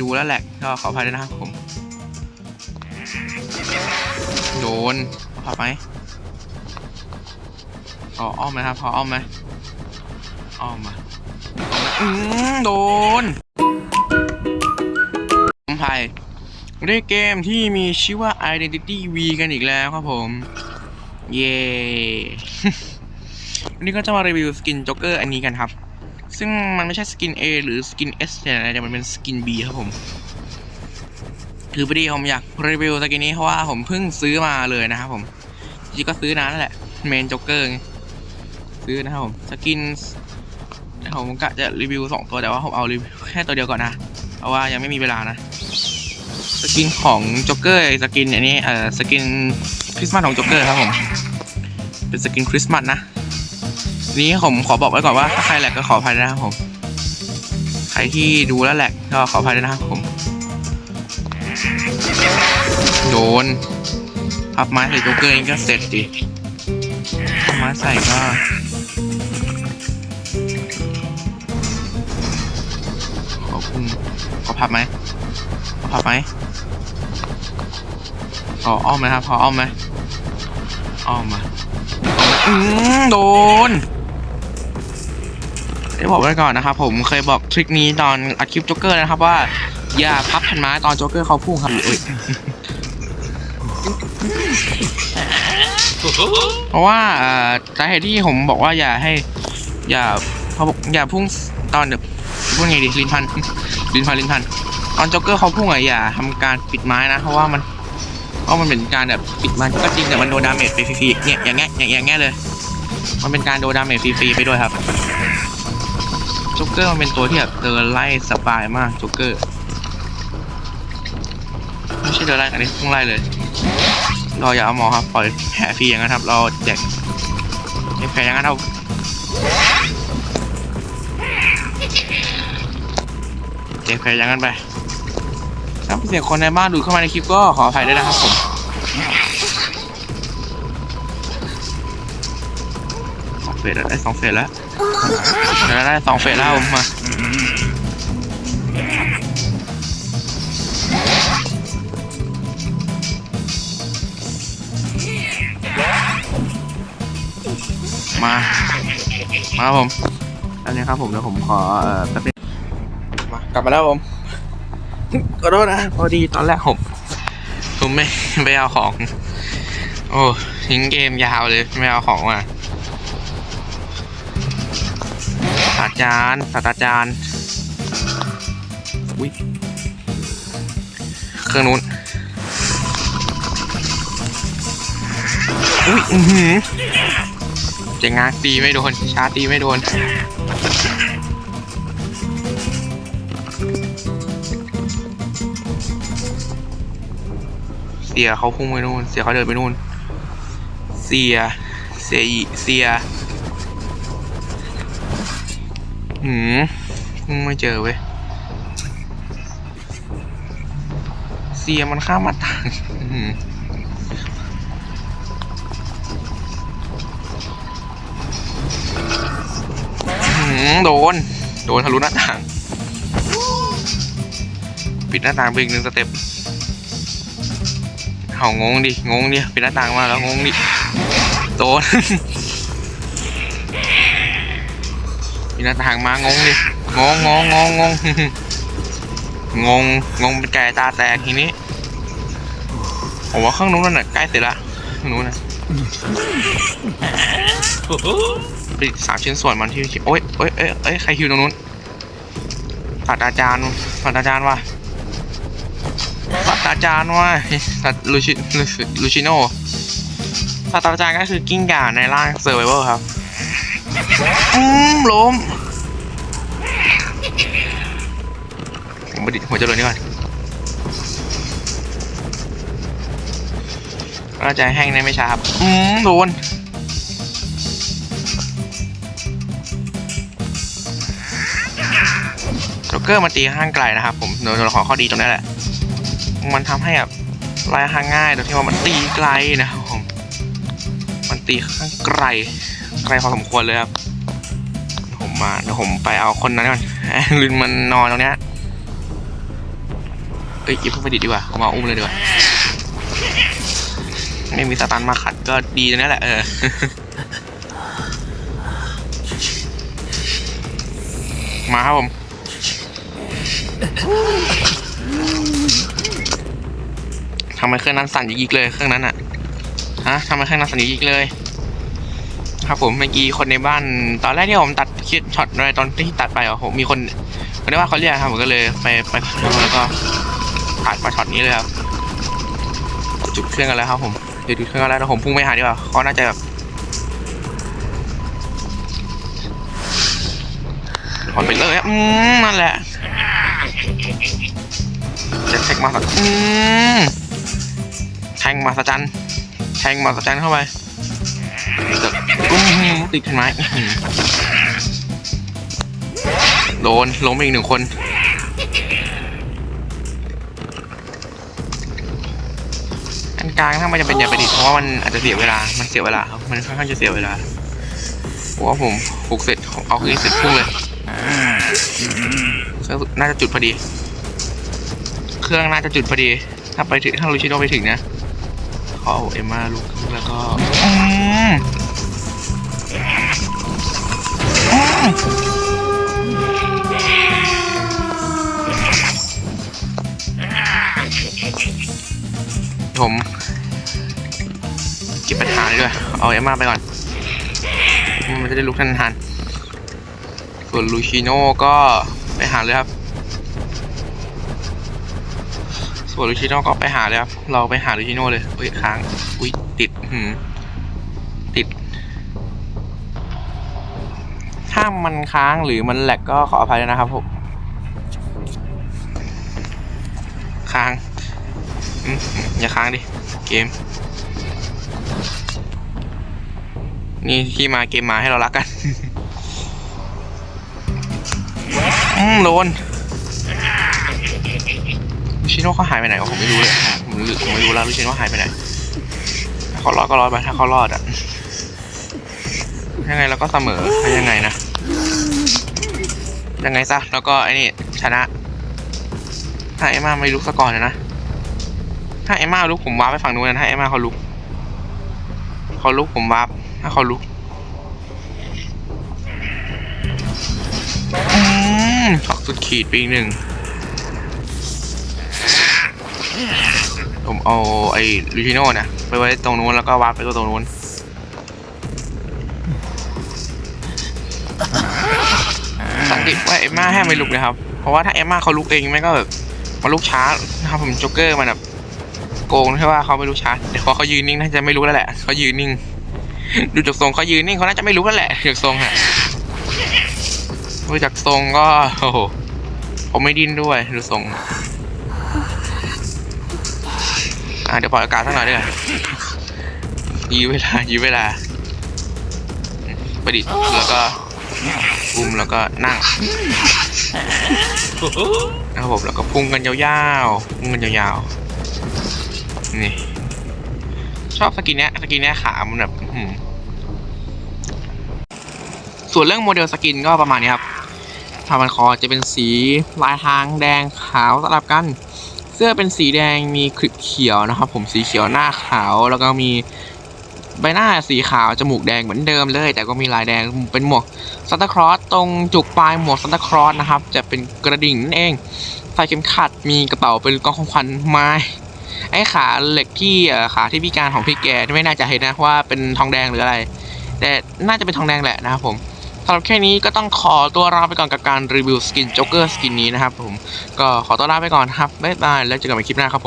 ดูแล้วแหละก็ขออภัยด้วยนะครับผม โดนขอไหมขออ้อมไหมครับขออ้อมไหมอ้อมมาอืมโดนผมภัยเล่นเกมที่มีชื่อว่า Identity V กันอีกแล้วครับผม เย้ วันนี้ก็จะมารีวิวสกินจ็อกเกอร์อันนี้กันครับ ซึ่งมันไม่ใช่สกิน A หรือสกิน S แต่มันเป็นสกิน B ครับผมคือพอดีผมอยากรีวิวสกินนี้เพราะว่าผมเพิ่งซื้อมาเลยนะครับผมจริงก็ซื้อนานแล้วแหละเมนจ็อกเกอร์ซื้อนะครับผมสกินผมกะจะรีวิวสองตัวแต่ว่าผมเอารีวิวแค่ตัวเดียวก่อนนะ เพราะว่ายังไม่มีเวลานะ สกินของจ็อกเกอร์สกินอันนี้เอ่อสกินคริสต์มาสของจ็อกเกอร์ครับผม เป็นสกินคริสต์มาสนะ นี้ผมขอบอกไว้ก่อนว่าถ้าใครแหลกก็ขออภัยด้วยนะครับผม ใครที่ดูแล้วแหลกก็ขออภัยด้วยนะครับผม โดนพับไม้ใส่โจ๊กเกอร์นี่ก็เสร็จดิพับไม้ใส่ก็ขอพุ่งขอพับไหมขอพับไหมขออ้อมไหมครับขออ้อมไหมอ้อมมาโดน ได้บอกไว้ก่อนนะครับผมเคยบอกทริคนี้ตอนอัดคลิปโจ๊กเกอร์นะครับว่าอย่าพับพันไม้ตอนโจ๊กเกอร์เขาพุ่งครับเอ้ยเพราะว่าสาเหตุที่ผมบอกว่าอย่าให้ อย่าเขาบอกอย่าพุ่งตอนเดี๋ยวพูดไงดีลินพันลินพันลินพันตอนโจ๊กเกอร์เขาพุ่งอะอย่าทำการปิดไม้นะเพราะว่ามันเพราะมันเป็นการแบบปิดไม้ก็จริงแต่มันโดนดาเมจไปฟรีๆเนี่ยอย่างเงี้ยอย่างเงี้ยเลย มันเป็นการโดนดาเมจฟรีๆไปด้วยครับ เกอร์มันเป็นตัวที่แบบเดินไล่สบายมากจ๊กเกอร์ไม่ใช่เดินไล่อันนี้พุ่งไล่เลย เราอย่าเอาหมอครับปล่อยแผลฟรีอย่างนั้นครับ เราแจกให้แผลอย่างนั้นเอาแจกแผลอย่างนั้นไปถ้าเสียงคนในบ้านดูเข้ามาในคลิปก็ขออภัยด้วยนะครับผม สองเฟสแล้วได้สองเฟสแล้วได้ได้สองเฟสแล้วผมมามา มาครับผม อันนี้ครับผมเดี๋ยวผมขอเอ่อแป๊บนึงมากลับมาแล้วผมขอโทษนะ พอดีตอนแรกผมผมไม่ไปเอาของ โอ้ทิ้งเกมยาวเลย ไม่เอาของมาาสตาจารย์ศาสตราจารย์อุ้ยเครื่องนู้นอุ้ยอือหือเจะงาตีไม่โดนชาตีไม่โดนเสียเขาพุ่งไปนู่น เสียเขาเดินไปนู่น เสีย เสียอีเสีย หืมไม่เจอเว้ยเสียมันข้ามมาต่างหืมโดน โดนทะลุหน้าต่าง ปิดหน้าต่างไปอีกหนึ่งสเต็ปเอางงดิ งงดิ ปิดหน้าต่างมาแล้วงงดิ โดน หน้าต่างมางงดิงงงงงงงงงงงเป็นไก่ตาแตกทีนี้ผมว่าเครื่องนู้นน่ะใกล้เสร็จละเครื่องนู้นน่ะผลิตสามชิ้นส่วนมันที่โอ้ยโอ้ยเอ้ยเอ้ยใครคิวตรงนู้นศาสตราจารย์ศาสตราจารย์ว่ะศาสตราจารย์ว่ะศาสตราลูชิลูชิลูชิโน่ศาสตราจารย์ก็คือกิ้งก่าในร่างเซอร์ไวเวอร์ครับอืมล้ม ผมไปดิหัวจรวดนี่ก่อนก็จะแห้งในไม่ช้าครับ อืมโดนโจเกอร์มันตีข้างไกลนะครับ ผมโดยตัวละครข้อดีตรงนี้แหละ มันทำให้แบบไล่ข้างง่ายโดยที่ว่ามันตีไกลนะครับผม มันตีข้างไกล ไกลพอสมควรเลยครับ ผมมาเดี๋ยวผมไปเอาคนนั้นก่อนลินมันนอนตรงเนี้ย เอ้ยอย่าเพิ่งไปดิดดีกว่าเอามาอุ้มเลยดีกว่าไม่มีสตันมาขัดก็ดีตรงนี้แหละเออมาครับผมทำไมเครื่องนั้นสั่นยิกเลยเครื่องนั้นอะฮะทำไมเครื่องนั้นสั่นยิกเลย ครับผมเมื่อกี้คนในบ้าน ตอนแรกที่ผมตัดคลิปช็อตอะไรตอนที่ตัดไปอะผมมีคนคนในบ้านเขาเรียกครับผมก็เลยไปไปแล้วก็ ตัดมาช็อตนี้เลยครับ จุดเครื่องกันแล้วครับผม เดี๋ยวจุดเครื่องกันแล้วเดี๋ยวผมพุ่งไปหาดีกว่าเขาน่าจะแบบถอนไปเลยอะอืมนั่นแหละจะแทงมาสักอืมแทงมาสจันแทงมาสจันเข้าไปอื้อหือติดขึ้นไม้อื้อหือโดนล้มอีกหนึ่งคน กลางถ้ามันจะเป็นอย่าไปดิเพราะว่ามันอาจจะเสียเวลา มันเสียเวลาครับมันค่อนข้างจะเสียเวลาผมว่าผมปลุกเสร็จเอาคืนเสร็จพุ่งเลยเครื่องน่าจะจุดพอดี เครื่องน่าจะจุดพอดี ถ้าไปถึงถ้าลูชิโนไปถึงนะขอเอาเอ็มมาลุกแล้วก็ผม เก็บปัญหาเลยด้วยเอาเอมมาไปก่อน มันจะได้ลุกทันทัน ส่วนลูชิโน่ก็ไปหาเลยครับ ส่วนลูชิโน่ก็ไปหาเลยครับ เราไปหาลูชิโน่เลยเฮ้ยค้าง อุ้ยติดหืมติด ถ้ามันค้างหรือมันแหลกก็ขออภัยด้วยนะครับผม ค้างอย่าค้างดิ เกม นี่ที่มาเกมมาให้เรารักกัน อืมโดนลูชิโน่เขาหายไปไหนวะผมไม่รู้เลยผมลืมผมไม่รู้แล้วลูชิโน่หายไปไหนถ้าเขารอดก็รอดไปถ้าเขารอดอะยังไงเราก็เสมอถ้ายังไงนะยังไงซะแล้วก็ไอ้นี่ชนะ ถ้าเอมมาไม่ลุกซะก่อนนะนะถ้าเอมมาลุกผมวาร์ปไปฝั่งนู้นนะถ้าเอมมาเขาลุกเขาลุกผมวาร์ป ถ้าเขาลุกอืมช็อกสุดขีดไปอีกหนึ่งผมเอาไอ้ลูชิโน่นะไปไว้ตรงนู้นแล้วก็วาร์ปไปตรงนู้นสังเกตว่าเอ็มมาแห้ไม่ลุกนะครับ เพราะว่าถ้าเอ็มมาเขาลุกเองแม่ก็แบบมาลุกช้านะครับผมโจ๊กเกอร์มันแบบโกงใช่ว่าเขาไม่ลุกช้าแต่พอเขายืนนิ่งน่าจะไม่รู้แล้วแหละเขายืนนิ่ง ดูจากทรงเขายืนนิ่งเขาน่าจะไม่รู้แล้วแหละจากทรงฮะดูจากทรงก็โอ้โหผมไม่ดิ้นด้วยดูทรงอะเดี๋ยวปล่อยอากาศสักหน่อยด้วยยื้อเวลายื้อเวลาประดิษฐ์แล้วก็อุ้มแล้วก็นั่งนะครับผมแล้วก็พุ่งกันยาวๆพุ่งกันยาวๆนี่ ชอบสกินเนี้ยสกินเนี้ยขามันแบบส่วนเรื่องโมเดลสกินก็ประมาณนี้ครับผ้าพันคอจะเป็นสีลายทางแดงขาวสลับกัน เสื้อเป็นสีแดงมีคลิปเขียวนะครับ ผมสีเขียวหน้าขาวแล้วก็มีใบหน้าสีขาวจมูกแดงเหมือนเดิมเลย แต่ก็มีลายแดงเป็นหมวกซันตาคลอสตรงจุกปลายหมวกซันตาคลอสนะครับ จะเป็นกระดิ่งนั่นเองใส่เข็มขัดมีกระเป๋าเป็นกองของขวัญไม้ ไอ้ขาเหล็กที่ขาที่พิการของพี่แกไม่น่าจะเห็นนะว่าเป็นทองแดงหรืออะไร แต่น่าจะเป็นทองแดงแหละนะครับผมสำหรับแค่นี้ก็ต้องขอตัวลาไปก่อนกับการรีวิวสกินจ็อกเกอร์สกินนี้นะครับผมก็ขอตัวลาไปก่อนครับบ๊ายบายแล้วเจอกันใหม่คลิปหน้าครับผม